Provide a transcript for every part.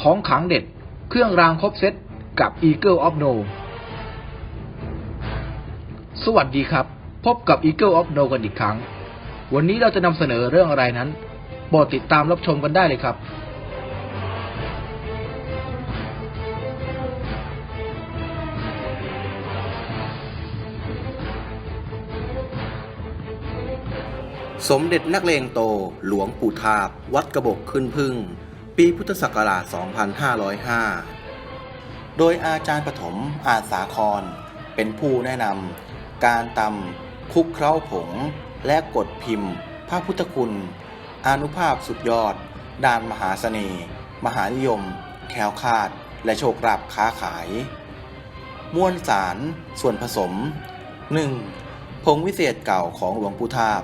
ของขังเด็ด เครื่องรางครบเซตกับ Eagle of No สวัสดีครับ พบกับ Eagle of No กันอีกครั้ง วันนี้เราจะนำเสนอเรื่องอะไรนั้นโปรดติดตามรับชมกันได้เลยครับสมเด็จนักเลงโตหลวงปู่ทาบ วัดกระบอกขึ้นพึ่ง ปีพุทธศักราช 2505 โดยอาจารย์ปฐมอาสาคร เป็นผู้แนะนำการตำคุกเคล้าผง และกดพิมพ์ พระพุทธคุณ อนุภาพสุดยอด ด้านมหาเสน่ห์ มหานิยม แคล้วคลาด และโชคลาภค้าขาย มวลสาร ส่วนผสม 1. ผงวิเศษเก่าของหลวงปู่ทาบ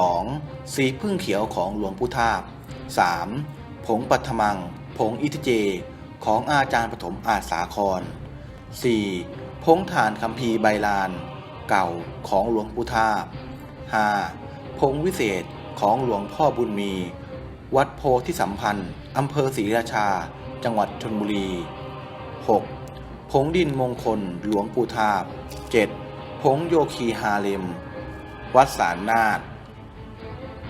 2. สีพึ่งเขียวของหลวงปู่ทาบ 3. ผงปัทมัง ผงอิทเจ ของอาจารย์ปฐมอาสาคร 4. ผงฐานคัมภีร์ใบลาน เก่าของหลวงปู่ทาบ 5. ผงวิเศษของหลวงพ่อบุญมี วัดโพธิสัมพันธ์อำเภอศรีราชา จังหวัดชนบุรี 6. ผงดินมงคลหลวงปู่ทาบ 7. ผงโยคีฮาเลม วัดสารนาฏ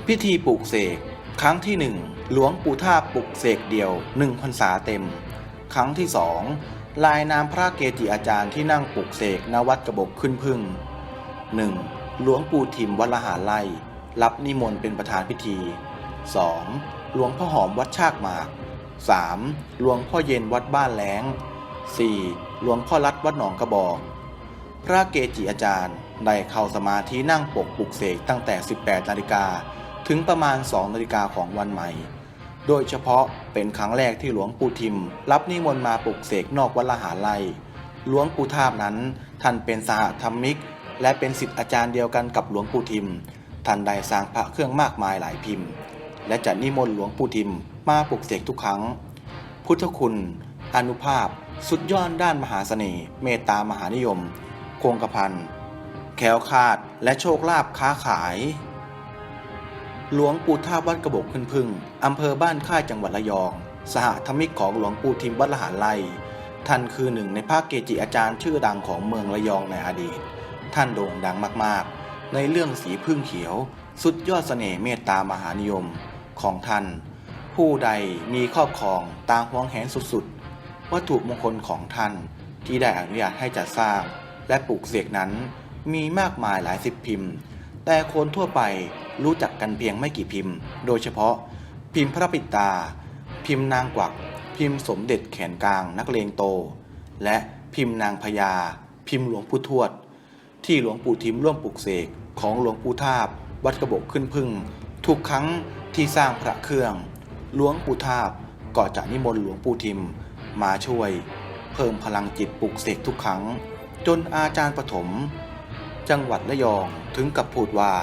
พิธีปลูกเสกครั้งที่หนึ่ง หลวงปู่ท่าปลุกเสกเดียวหนึ่งพรรษาเต็ม ครั้งที่สองลายนามพระเกจิอาจารย์ที่นั่งปลุกเสกณวัดกระบอกขึ้นพึ่งหนึ่งหลวงปู่ทิมวัดละหาไล่รับนิมนต์เป็นประธานพิธี 2. หลวงพ่อหอมวัดชากหมาก 3. หลวงพ่อเย็นวัดบ้านแหลง 4. หลวงพ่อรัดวัดหนองกระบอก พระเกจิอาจารย์ได้เข้าสมาธินั่งปกปลุกเสกตั้งแต่ 18 นาฬิกาถึงประมาณ 2 นาฬิกาของวันใหม่ โดยเฉพาะเป็นครั้งแรกที่หลวงปู่ทิม รับนิมนต์มาปลุกเสกนอกวัดละหารไลหลวงปู่ทาบนั้น ท่านเป็นสหธรรมิก และเป็นศิษย์อาจารย์เดียวกันกับหลวงปู่ทิม ท่านได้สร้างพระเครื่องมากมายหลายพิมพ์ และจะนิมนต์หลวงปู่ทิมมาปลุกเสกทุกครั้ง พุทธคุณ อนุภาพ สุดยอดด้านมหาเสน่ห์เมตตามหานิยม คงกระพันแขวคาดและโชคลาภค้าขาย หลวงปู่ท่าวัดกระบอกขึ้นพึ่งอำเภอบ้านค่ายจังหวัดระยอง สหธรรมิกของหลวงปู่ทิมวัดละหารไลท่านคือหนึ่งในภาคเกจิอาจารย์ชื่อดังของเมืองระยองในอดีต ท่านโด่งดังมากๆ ในเรื่องสีพึ่งเขียว สุดยอดเสน่ห์เมตตามหานิยมของท่าน ผู้ใดมีครอบครองตางหวงแหนสุดๆ วัตถุมงคลของท่านที่ได้อนุญาตให้จัดสร้าง และปลูกเสกนั้นมีมากมายหลายสิบพิมพ์ แต่คนทั่วไปรู้จักกันเพียงไม่กี่พิมพ์ โดยเฉพาะ พิมพ์พระปิตา พิมพ์นางกวัก พิมพ์สมเด็จแขนกลางนักเลงโต และพิมพ์นางพญา พิมพ์หลวงปู่ทวด ที่หลวงปู่ทิมร่วมปลูกเสกของหลวงปู่ทาบ วัดกระบอกขึ้นพึ่ง ทุกครั้งที่สร้างพระเครื่อง หลวงปู่ทาบก็จะนิมนต์หลวงปู่ทิมมาช่วย เพิ่มพลังจิตปลุกเสกทุกครั้ง จนอาจารย์ปฐม จังหวัดระยองถึงกับพูดว่า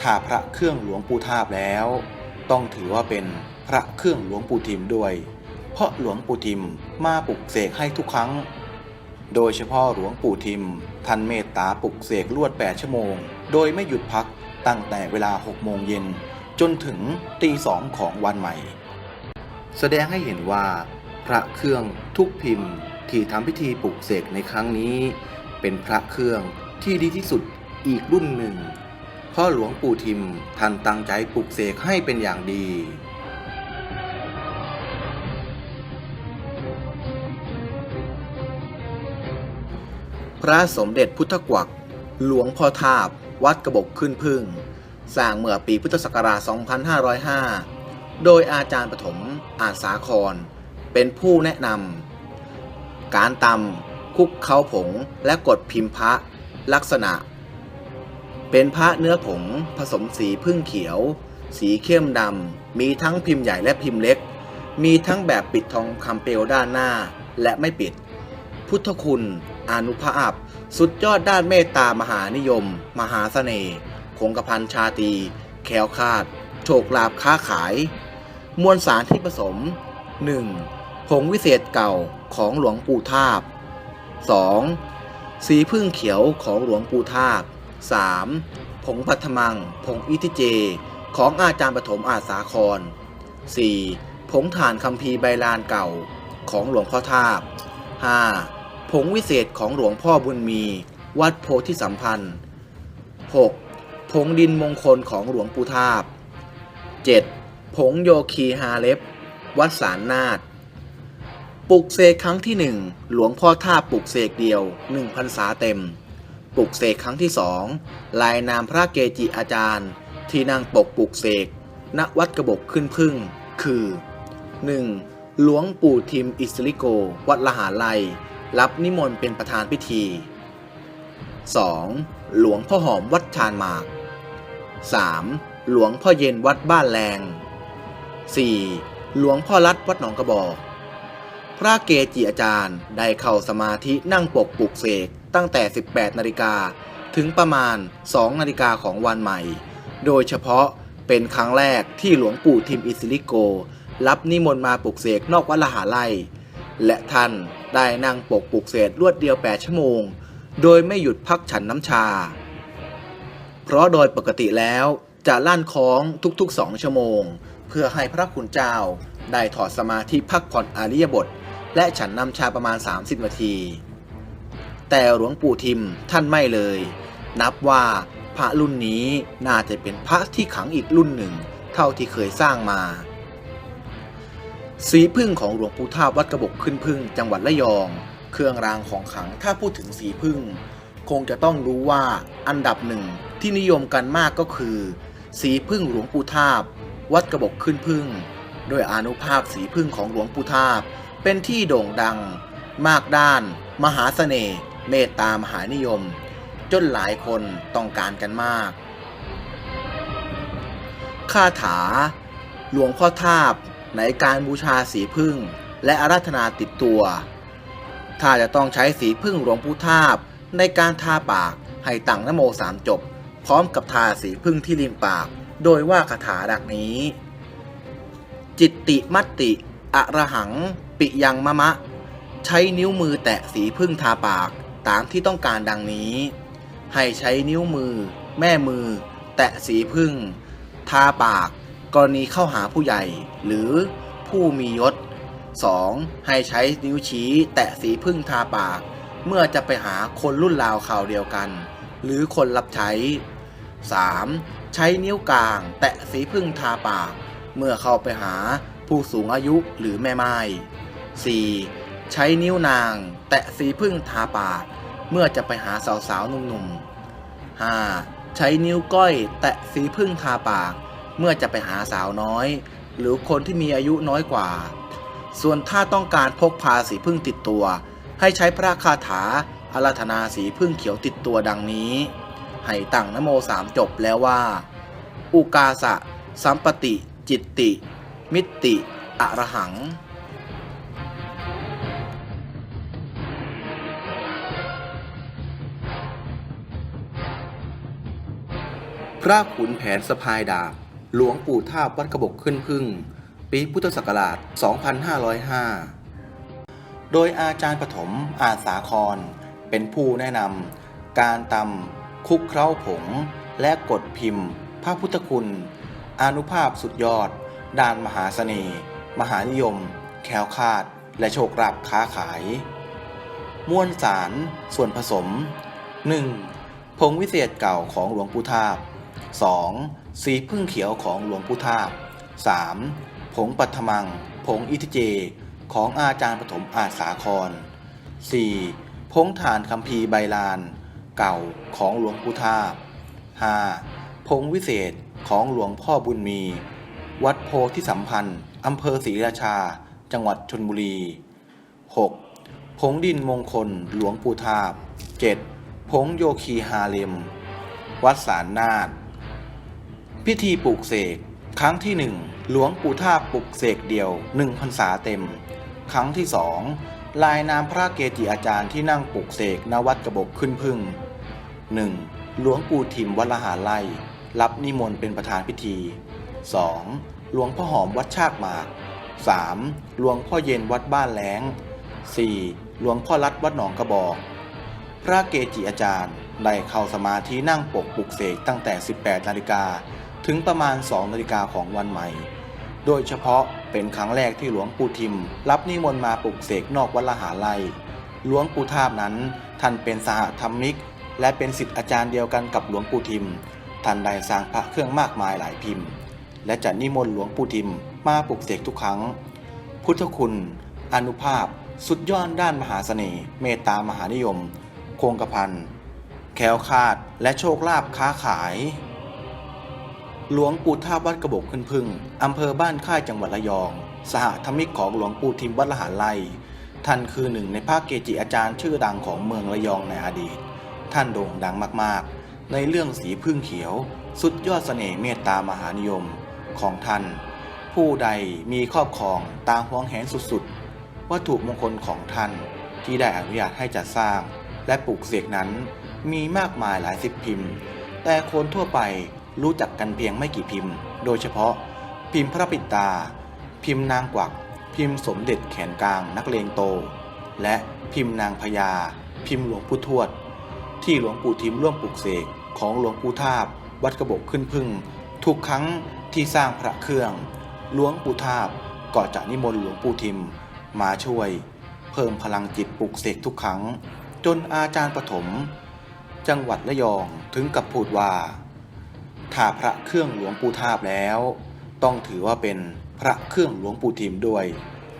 ถ้าพระเครื่องหลวงปู่ทาบแล้ว ต้องถือว่าเป็นพระเครื่องหลวงปู่ทิมด้วย เพราะหลวงปู่ทิมมาปลุกเสกให้ทุกครั้ง โดยเฉพาะหลวงปู่ทิมท่านเมตตาปลุกเสกลวด 8 ชั่วโมง โดยไม่หยุดพักตั้งแต่เวลา 6 โมงเย็นจนถึงตีสองของวันใหม่ แสดงให้เห็นว่า พระเครื่องทุกพิมพ์ที่ทำพิธีปลุกเสกในครั้งนี้ เป็นพระเครื่อง ที่ดีที่สุดอีกรุ่นหนึ่งพราะหลวงปู่ทิมท่านตั้งใจปลุกเสกให้เป็นอย่างดีพระสมเด็จพุทธกวัก หลวงพ่อทาบ วัดกระบอกขึ้นพึ่ง สร้างเมื่อปีพุทธศักราช 2505 โดยอาจารย์ปฐมอาสาคร เป็นผู้แนะนำ การตำคุกเขาผงและกดพิมพ์พระ ลักษณะ เป็นพระเนื้อผงผสมสีพึ่งเขียว สีเข้มดำ มีทั้งพิมพ์ใหญ่และพิมพ์เล็ก มีทั้งแบบปิดทองคำเปลวด้านหน้าและไม่ปิด พุทธคุณ อนุภาพ สุดยอดด้านเมตตามหานิยม มหาเสน่ห์คงกระพันชาตี แคล้วคาด โชคลาภค้าขาย มวลสารที่ผสม 1. ผงวิเศษเก่าของหลวงปู่ทาบ 2. สีพึ่งเขียวของหลวงปู่ทาบ 3. ผงปัทมัง ผงอิทิเจ ของอาจารย์ปฐมอาสาคร 4. ผงถ่านคัมภีใบลานเก่าของหลวงพ่อทาบ 5. ผงวิเศษของหลวงพ่อบุญมี วัดโพธิสัมพันธ์ 6. ผงดินมงคลของหลวงปู่ทาบ 7. ผงโยคีฮาเล็บ วัดสารนาฏ ปลุกเสกครั้งที่หนึ่งหลวงพ่อท่าปลุกเสกเดียวหนึ่งพรรษาเต็ม ปลุกเสกครั้งที่สองลายนามพระเกจิอาจารย์ ที่นั่งปกปลุกเสกณวัดกระบกขึ้นพึ่ง คือ 1. หลวงปู่ทิมอิสริโก วัดละหาลัย รับนิมนต์เป็นประธานพิธี 2. หลวงพ่อหอมวัดชานมาก 3. หลวงพ่อเย็นวัดบ้านแรง 4. หลวงพ่อรัดวัดหนองกระบอก พระเกจิอาจารย์ได้เข้าสมาธินั่งปกปลุกเสกตั้งแต่ 18 นาฬิกาถึงประมาณ 2 นาฬิกาของวันใหม่ โดยเฉพาะเป็นครั้งแรกที่หลวงปู่ทิมอิสริโก รับนิมนต์มาปลุกเสกนอกวัดละหาไลและท่านได้นั่งปกปลุกเสกรวดเดียว 8 ชั่วโมง โดยไม่หยุดพักฉันน้ำชา เพราะโดยปกติแล้วจะลั่นคล้องทุกๆ 2 ชั่วโมง เพื่อให้พระคุณเจ้าได้ถอดสมาธิพักผ่อนอริยบท และฉันนำชาประมาณ 30 นาที แต่หลวงปู่ทิมท่านไม่เลย นับว่าพระรุ่นนี้น่าจะเป็นพระที่ขังอีกรุ่นหนึ่ง เท่าที่เคยสร้างมา สีพึ่งของหลวงปู่ท่าวัดกระบกขึ้นพึ่งจังหวัดระยอง เครื่องรางของขังถ้าพูดถึงสีพึ่ง คงจะต้องรู้ว่าอันดับหนึ่งที่นิยมกันมากก็คือ สีพึ่งหลวงปู่ทาบ วัดกระบกขึ้นพึ่ง โดยอนุภาพสีพึ่งของหลวงปู่ทาบ เป็นที่โด่งดัง มากด้าน มหาเสน่ห์เมตตามหานิยม จนหลายคนต้องการกันมาก คาถา หลวงพ่อทาบในการบูชาสีพึ่ง และอาราธนาติดตัว ถ้าจะต้องใช้สีพึ่งหลวงปู่ทาบในการทาปากให้ตั้งนโมสามจบ พร้อมกับทาสีพึ่งที่ริมปาก โดยว่าคาถาดักนี้ จิตติมัตติอะระหัง ปิยังมะมะ ใช้นิ้วมือแตะสีพึ่งทาปากตามที่ต้องการดังนี้ ให้ใช้นิ้วมือ แม่มือ แตะสีพึ่ง ทาปาก กรณีเข้าหาผู้ใหญ่ หรือผู้มียศ 2. ให้ใช้นิ้วชี้ แตะสีพึ่งทาปาก เมื่อจะไปหาคนรุ่นราวข่าวเดียวกัน หรือคนรับใช้ 3. ใช้นิ้วกลาง แตะสีพึ่งทาปาก เมื่อเข้าไปหาผู้สูงอายุหรือแม่ไม้ 4. ใช้นิ้วนาง แตะสีพึ่งทาปาก เมื่อจะไปหาสาวๆหนุ่มๆ 5. ใช้นิ้วก้อย แตะสีพึ่งทาปาก เมื่อจะไปหาสาวน้อย หรือคนที่มีอายุน้อยกว่า ส่วนถ้าต้องการพกพาสีพึ่งติดตัว ให้ใช้พระคาถาอาราธนาสีพึ่งเขียวติดตัวดังนี้ ให้ตั้งนโมสามจบแล้วว่า อุกาสะ สัมปติ จิตติ มิตติอรหัง พระขุนแผนสะพายดาบ หลวงปู่ท่าวัดกระบกขึ้นพึ่ง ปีพุทธศักราช 2505 โดยอาจารย์ปฐมอาสาคร เป็นผู้แนะนำการตำคุกเคล้าผง และกดพิมพ์ พระพุทธคุณ อนุภาพสุดยอด ด้านมหาเสน่ห์ มหานิยม แคล้วคลาด และโชคลาภค้าขาย มวลสารส่วนผสม 1. ผงวิเศษเก่าของหลวงปู่ทาบ 2. สีพึ่งเขียวของหลวงปู่ทาบ 3. ผงปัทมัง ผงอิทิเจ ของอาจารย์ปฐมอาสาคร 4. ผงฐานคัมภีร์ใบลาน เก่าของหลวงปู่ทาบ 5. ผงวิเศษของหลวงพ่อบุญมี วัดโพธิสัมพันธ์อำเภอศรีราชา จังหวัดชนบุรี 6. ผงดินมงคลหลวงปู่ทาบ 7. ผงโยคีฮาเลม วัดสารนาฏ พิธีปลูกเสก ครั้งที่หนึ่งหลวงปู่ท่าปลุกเสกเดียวหนึ่งพรรษาเต็ม ครั้งที่สองลายนามพระเกจิอาจารย์ที่นั่งปลุกเสกณวัดกระบกขึ้นพึ่ง 1. หลวงปู่ทิมวัดละหารไล่รับนิมนต์เป็นประธานพิธี 2. หลวงพ่อหอมวัดชากหมาก 3. หลวงพ่อเย็นวัดบ้านแหลง 4. หลวงพ่อรัดวัดหนองกระบอก พระเกจิอาจารย์ได้เข้าสมาธินั่งปกปลุกเสกตั้งแต่ 18 นาฬิกา ถึงประมาณ 2 นาฬิกาของวันใหม่ โดยเฉพาะเป็นครั้งแรกที่หลวงปู่ทิม รับนิมนต์มาปลุกเสกนอกวัดละหาไลหลวงปู่ทาบนั้นท่านเป็นสหธรรมิก และเป็นศิษย์อาจารย์เดียวกันกับหลวงปู่ทิม ท่านได้สร้างพระเครื่องมากมายหลายพิมพ์ และจะนิมนต์หลวงปู่ทิมมาปลุกเสกทุกครั้ง พุทธคุณ อนุภาพ สุดยอดด้านมหาเสน่ห์เมตตามหานิยม โคงกระพันแคล้วคาดและโชคลาภค้าขาย หลวงปู่ท่าวัดกระบอกขึ้นพึ่งอำเภอบ้านค่ายจังหวัดระยอง สหธรรมิกของหลวงปู่ทิมวัดละหาไลท่านคือหนึ่งในภาคเกจิอาจารย์ชื่อดังของเมืองระยองในอดีต ท่านโด่งดังมากๆ ในเรื่องสีพึ่งเขียว สุดยอดเสน่ห์เมตตามหานิยมของท่าน ผู้ใดมีครอบครองตางหวงแหนสุดๆ วัตถุมงคลของท่านที่ได้อนุญาตให้จัดสร้าง และปลูกเสกนั้นมีมากมายหลายสิบพิมพ์ แต่คนทั่วไป รู้จักกันเพียงไม่กี่พิมพ์ โดยเฉพาะ พิมพ์พระปิดตา พิมพ์นางกวัก พิมพ์สมเด็จแขนกลางนักเลงโต และพิมพ์นางพญา พิมพ์หลวงปู่ทวด ที่หลวงปู่ทิมร่วมปลูกเสกของหลวงปู่ทาบ วัดกระบอกขึ้นพึ่ง ทุกครั้งที่สร้างพระเครื่อง หลวงปู่ทาบก็จะนิมนต์หลวงปู่ทิม มาช่วย เพิ่มพลังจิตปลุกเสกทุกครั้ง จนอาจารย์ปฐมจังหวัดระยองถึงกับพูดว่า ถ้าพระเครื่องหลวงปู่ทาบแล้ว ต้องถือว่าเป็นพระเครื่องหลวงปู่ทิมด้วย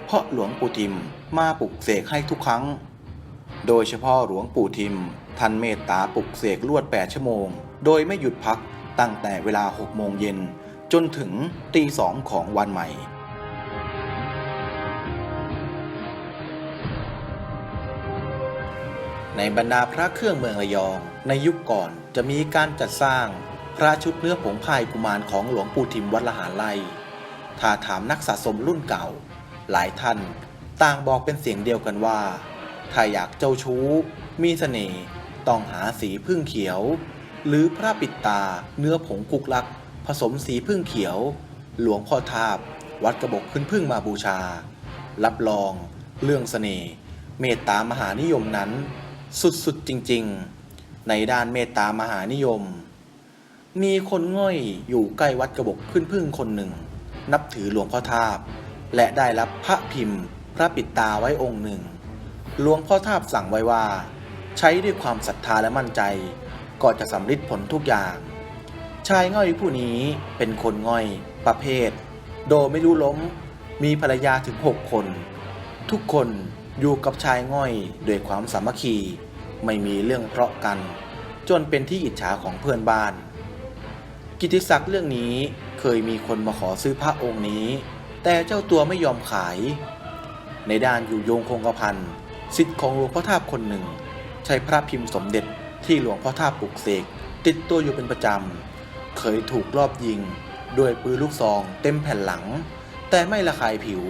เพราะหลวงปู่ทิมมาปลุกเสกให้ทุกครั้ง โดยเฉพาะหลวงปู่ทิมท่านเมตตาปลุกเสกลวด 8 ชั่วโมง โดยไม่หยุดพักตั้งแต่เวลา 6 โมงเย็นจนถึงตีสองของวันใหม่ ในบรรดาพระเครื่องเมืองระยอง ในยุคก่อนจะมีการจัดสร้าง พระชุดเนื้อผงพายกุมารของหลวงปู่ทิมวัดละหาไลถ้าถามนักสะสมรุ่นเก่า หลายท่านต่างบอกเป็นเสียงเดียวกันว่า ถ้าอยากเจ้าชู้ มีเสน่ห์ต้องหาสีพึ่งเขียว หรือพระปิดตาเนื้อผงกุกลัก ผสมสีพึ่งเขียว หลวงพ่อทาบ วัดกระบอกขึ้นพึ่งมาบูชา รับรอง เรื่องเสน่ห์เมตตามหานิยมนั้น สุดๆจริงๆ ในด้านเมตตามหานิยม มีคนง่อยอยู่ใกล้วัดกระบอกขึ้นพึ่งคนหนึ่ง นับถือหลวงพ่อทาบ และได้รับพระพิมพ์ พระปิดตาไว้องค์หนึ่งหลวงพ่อทาบสั่งไว้ว่า ใช้ด้วยความศรัทธาและมั่นใจ ก็จะสำลิดผลทุกอย่าง ชายง่อยผู้นี้เป็นคนง่อยประเภท โดไม่รู้ล้ม มีภรรยาถึงหกคน ทุกคนอยู่กับชายง่อยด้วยความสามัคคี ไม่มีเรื่องเพราะกัน จนเป็นที่อิจฉาของเพื่อนบ้าน กิติศักดิ์เรื่องนี้เคยมีคนมาขอซื้อพระองค์นี้ แต่เจ้าตัวไม่ยอมขาย ในด้านอยู่โยงคงกระพันสิทธิ์ของหลวงพ่อทาบคนหนึ่ง ใช้พระพิมพ์สมเด็จที่หลวงพ่อทาบปลุกเสกติดตัวอยู่เป็นประจำ เคยถูกรอบยิง ด้วยปืนลูกซองเต็มแผ่นหลัง แต่ไม่ระคายผิว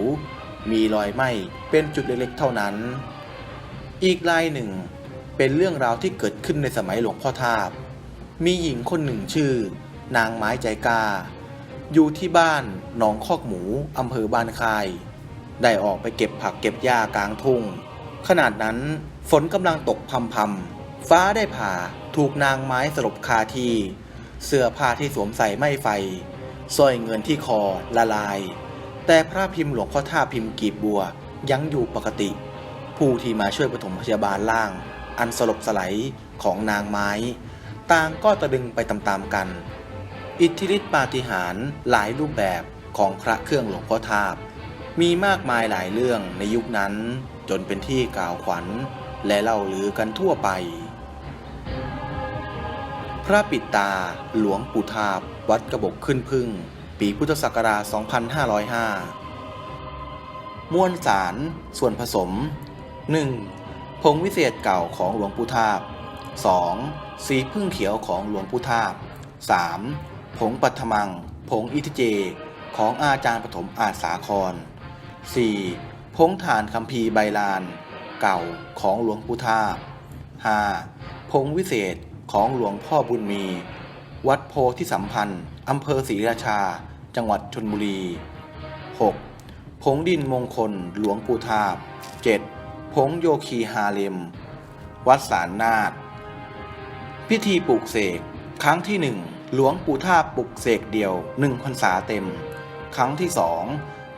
มีรอยไหม้เป็นจุดเล็กๆเท่านั้น อีกรายหนึ่งเป็นเรื่องราวที่เกิดขึ้นในสมัยหลวงพ่อทาบ มีหญิงคนหนึ่งชื่อ นางไม้ใจกา อยู่ที่บ้านหนองคอกหมูอำเภอบ้านคาย ได้ออกไปเก็บผักเก็บหญ้ากลางทุ่ง ขนาดนั้นฝนกำลังตกพำพำๆฟ้าได้ผ่าถูกนางไม้สลบคาที่ เสื้อผ้าที่สวมใส่ไม่ไฟสร้อยเงินที่คอละลาย แต่พระพิมพ์หลวงพ่อท่าพิมพ์กีบบัวยังอยู่ปกติ ผู้ที่มาช่วยปฐมพยาบาลล่าง อันสลบสไลด์ของนางไม้ ต่างก็ตะลึงไปตามๆกัน อิทธิฤทธิปาฏิหาริย์หลายรูปแบบของพระเครื่องหลวงพ่อทาบ มีมากมายหลายเรื่องในยุคนั้น จนเป็นที่กล่าวขวัญ และเล่าลือกันทั่วไป พระปิดตาหลวงปู่ทาบ วัดกระบอกขึ้นพึ่ง ปีพุทธศักราช 2505 มวลสารส่วนผสม 1. ผงวิเศษเก่าของหลวงปู่ทาบ 2. สีพึ่งเขียวของหลวงปู่ทาบ 3. ผงปัทมัง ผงอิทิเจ ของอาจารย์ปฐมอาสาคร 4. พงฐานคัมภีร์ใบลาน เก่าของหลวงปู่ทา 5. พงวิเศษของหลวงพ่อบุญมี วัดโพธิสัมพันธ์อำเภอศรีราชา จังหวัดชนบุรี 6. ผงดินมงคลหลวงปู่ทาบ 7. ผงโยคีฮาเลม วัดสารนาฏพิธีปลูกเสกครั้งที่หนึ่ง หลวงปู่ท่าปลุกเสกเดียวหนึ่งพรรษาเต็ม ครั้งที่สอง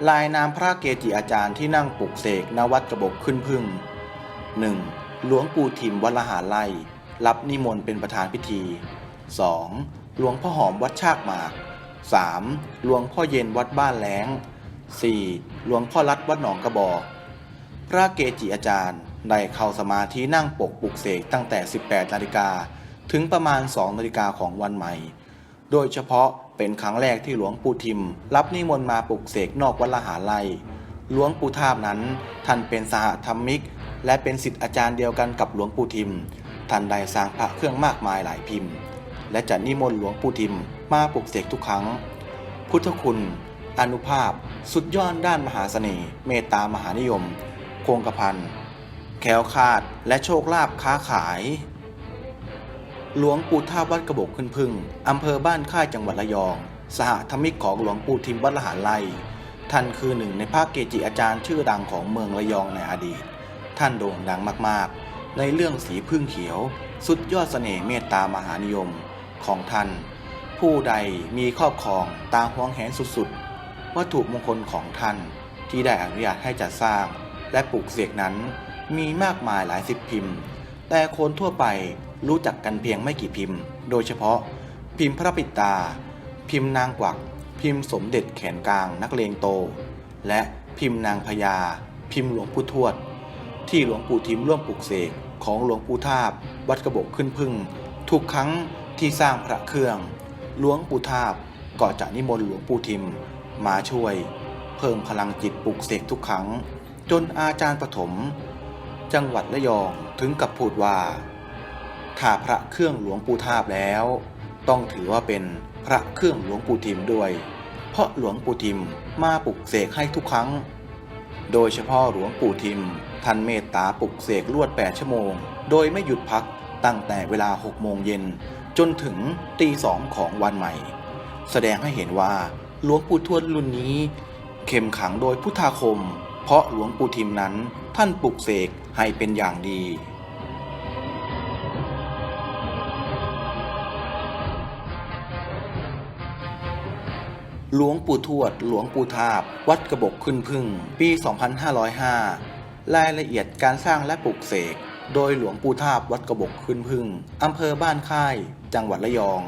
ลายนามพระเกจิอาจารย์ที่นั่งปลุกเสกณวัดกระบกขึ้นพึ่งหนึ่งหลวงปู่ทิมวัดละหาไล่รับนิมนต์เป็นประธานพิธี 2. หลวงพ่อหอมวัดชากหมาก 3. หลวงพ่อเย็นวัดบ้านแหลง 4. หลวงพ่อรัดวัดหนองกระบอก พระเกจิอาจารย์ได้เข้าสมาธินั่งปกปลุกเสกตั้งแต่ 18 นาฬิกาถึงประมาณ 2 นาฬิกาของวันใหม่ โดยเฉพาะเป็นครั้งแรกที่หลวงปู่ทิม รับนิมนต์มาปลุกเสกนอกวัดละหาไลยหลวงปู่ทาบนั้น ท่านเป็นสหธรรมิก และเป็นสิทธิอาจารย์เดียวกันกับหลวงปู่ทิม ท่านได้สร้างพระเครื่องมากมายหลายพิมพ์ และจะนิมนต์หลวงปู่ทิมมาปลุกเสกทุกครั้ง พุทธคุณ อนุภาพ สุดยอดด้านมหาเสน่ห์ เมตตามหานิยมคงกระพันแคล้วคาดและโชคลาภค้าขาย หลวงปู่ท่าวัดกระบอกขึ้นพึ่งอำเภอบ้านค่ายจังหวัดระยอง สหธรรมิกของหลวงปู่ทิมวัดละหารไลท่านคือหนึ่งในภาคเกจิอาจารย์ชื่อดังของเมืองระยองในอดีต ท่านโด่งดังมากๆ ในเรื่องสีพึ่งเขียว สุดยอดเสน่ห์เมตตามหานิยมของท่าน ผู้ใดมีครอบครองตามห่วงแหนสุดๆ วัตถุมงคลของท่านที่ได้อนุญาตให้จัดสร้าง และปลูกเสกนั้นมีมากมายหลายสิบพิมพ์ แต่คนทั่วไป รู้จักกันเพียงไม่กี่พิมพ์ โดยเฉพาะ พิมพ์พระปิดตา พิมพ์นางกวัก พิมพ์สมเด็จแขนกลางนักเลงโต และพิมพ์นางพญา พิมพ์หลวงปู่ทวด ที่หลวงปู่ทิมร่วมปลูกเสกของหลวงปู่ทาบ วัดกระบอกขึ้นพึ่ง ทุกครั้งที่สร้างพระเครื่อง หลวงปู่ทาบก็จะนิมนต์หลวงปู่ทิม มาช่วย เพิ่มพลังจิตปลุกเสกทุกครั้ง จนอาจารย์ปฐม จังหวัดระยองถึงกับพูดว่า ถ้าพระเครื่องหลวงปู่ทาบแล้ว ต้องถือว่าเป็นพระเครื่องหลวงปู่ทิมด้วย เพราะหลวงปู่ทิมมาปลุกเสกให้ทุกครั้ง โดยเฉพาะหลวงปู่ทิมท่านเมตตาปลุกเสกลวด 8 ชั่วโมง โดยไม่หยุดพักตั้งแต่เวลา 6 โมงเย็น จนถึงตีสองของวันใหม่ แสดงให้เห็นว่าหลวงปู่ทวดรุ่นนี้ เข้มขังโดยพุทธาคม เพราะหลวงปู่ทิมนั้นท่านปลุกเสกให้เป็นอย่างดี หลวงปู่ทวด หลวงปู่ทาบ วัดกระบอกขึ้นพึ่ง ปี 2505 รายละเอียดการสร้างและปลูกเสก โดยหลวงปู่ทาบวัดกระบอกขึ้นพึ่ง อำเภอบ้านค่าย จังหวัดระยอง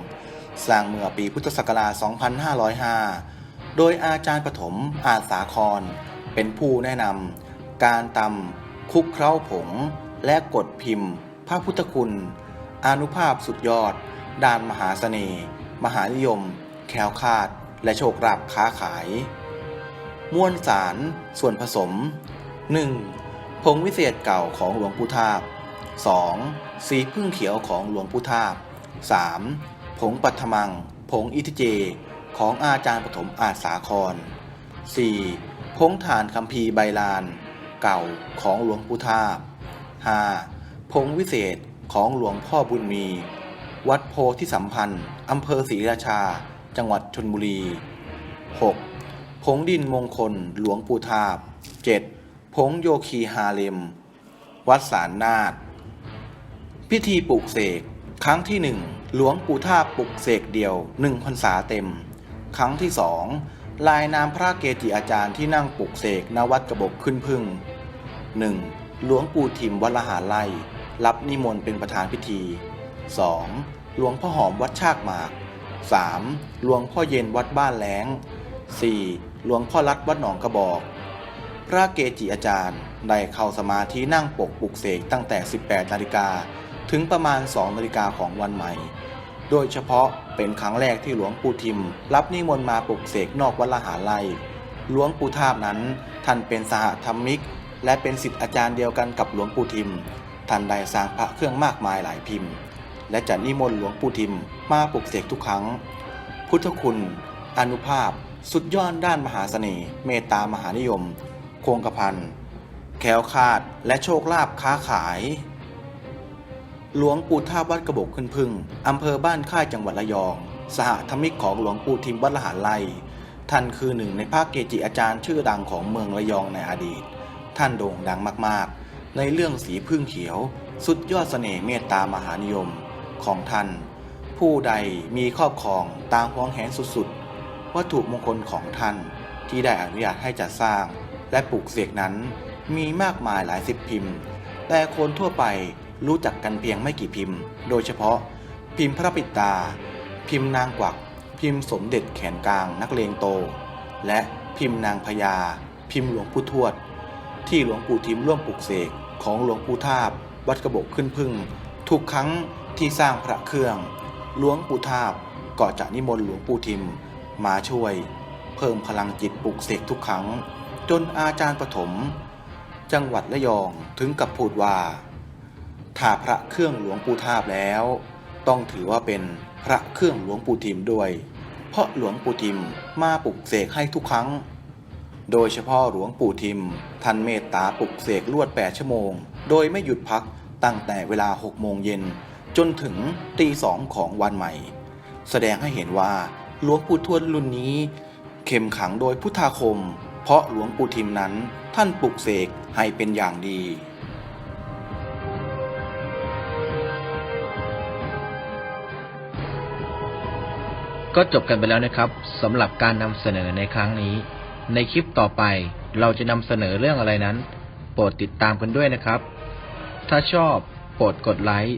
สร้างเมื่อปีพุทธศักราช 2505 โดยอาจารย์ปฐมอาสาคร เป็นผู้แนะนำ การตำคุกเคล้าผง และกดพิมพ์ พระพุทธคุณ อานุภาพสุดยอด ด้านมหาเสน่ห์ มหานิยม แคล้วคลาด และโชคลาภค้าขาย มวลสารส่วนผสม 1. ผงวิเศษเก่าของหลวงปู่ทาบ 2. สีพึ่งเขียวของหลวงปู่ทาบ 3. ผงปัทมัง ผงอิทิเจ ของอาจารย์ปฐมอาสาคร 4. ผงฐานคัมภีร์ใบลาน เก่าของหลวงปู่ทาบ 5. ผงวิเศษของหลวงพ่อบุญมี วัดโพธิสัมพันธ์อำเภอศรีราชา จังหวัดชนบุรี 6. ผงดินมงคลหลวงปู่ทาบ 7. ผงโยคีฮาเลม วัดสารนาฏพิธีปลูกเสก ครั้งที่หนึ่งหลวงปู่ทาบปลุกเสกเดียวหนึ่งพรรษาเต็ม ครั้งที่สองลายนามพระเกจิอาจารย์ที่นั่งปลุกเสกณวัดกระบอกขึ้นพึ่งหนึ่งหลวงปู่ทิมวัดละหาไล่รับนิมนต์เป็นประธานพิธี 2. หลวงพ่อหอมวัดชากหมาก 3. หลวงพ่อเย็นวัดบ้านแหลง 4. หลวงพ่อรัดวัดหนองกระบอก พระเกจิอาจารย์ ได้เข้าสมาธินั่งปกปลุกเสกตั้งแต่ 18 นาฬิกาถึงประมาณ 2 นาฬิกาของวันใหม่ โดยเฉพาะเป็นครั้งแรกที่หลวงปู่ทิม รับนิมนต์มาปลุกเสกนอกวัดละหารไลยหลวงปู่ทาบนั้นท่านเป็นสหธรรมิก และเป็นสิทธิอาจารย์เดียวกันกับหลวงปู่ทิม ท่านได้สร้างพระเครื่องมากมายหลายพิมพ์ และจะนิมนต์หลวงปู่ทิมมาปลุกเสกทุกครั้ง พุทธคุณ อนุภาพ สุดยอดด้านมหาเสน่ห์เมตตามหานิยมโคงกระพันแคล้วคาดและโชคลาภค้าขาย หลวงปู่ท่าวัดกระบอกขึ้นพึ่งอำเภอบ้านค่ายจังหวัดระยอง สหธรรมิกของหลวงปู่ทิมวัดละหารไลท่านคือหนึ่งในภาคเกจิอาจารย์ชื่อดังของเมืองระยองในอดีต ท่านโด่งดังมากๆ ในเรื่องสีพึ่งเขียว สุดยอดเสน่ห์เมตตามหานิยม ของท่าน ผู้ใดมีครอบครองตางหวงแหนสุดๆ วัตถุมงคลของท่านที่ได้อนุญาตให้จัดสร้าง และปลูกเสกนั้น มีมากมายหลายสิบพิมพ์ แต่คนทั่วไปรู้จักกันเพียงไม่กี่พิมพ์ โดยเฉพาะ พิมพ์พระปิตา พิมพ์นางกวัก พิมพ์สมเด็จแขนกลางนักเลงโต และพิมพ์นางพญาพิมพ์หลวงปู่ทวด ที่หลวงปู่ทิมร่วมปลูกเสกของหลวงปู่ทาบ วัดกระบอกขึ้นพึ่งทุกครั้ง ที่สร้างพระเครื่อง หลวงปู่ทาบก็จะนิมนต์หลวงปู่ทิม มาช่วย เพิ่มพลังจิตปลุกเสกทุกครั้ง จนอาจารย์ปฐม จังหวัดระยองถึงกับพูดว่า ถ้าพระเครื่องหลวงปู่ทาบแล้ว ต้องถือว่าเป็นพระเครื่องหลวงปู่ทิมด้วย เพราะหลวงปู่ทิมมาปลุกเสกให้ทุกครั้ง โดยเฉพาะหลวงปู่ทิมท่านเมตตาปลุกเสกลวด 8 ชั่วโมง โดยไม่หยุดพักตั้งแต่เวลา 6 โมงเย็น จนถึงตีสองของวันใหม่ แสดงให้เห็นว่าหลวงปู่ทวดรุ่นนี้ เข้มขังโดยพุทธาคม เพราะหลวงปู่ทิมนั้นท่านปลุกเสกให้เป็นอย่างดีก็จบกันไปแล้วนะครับสำหรับการนำเสนอในครั้งนี้ ในคลิปต่อไปเราจะนำเสนอเรื่องอะไรนั้น โปรดติดตามกันด้วยนะครับ ถ้าชอบโปรดกดไลค์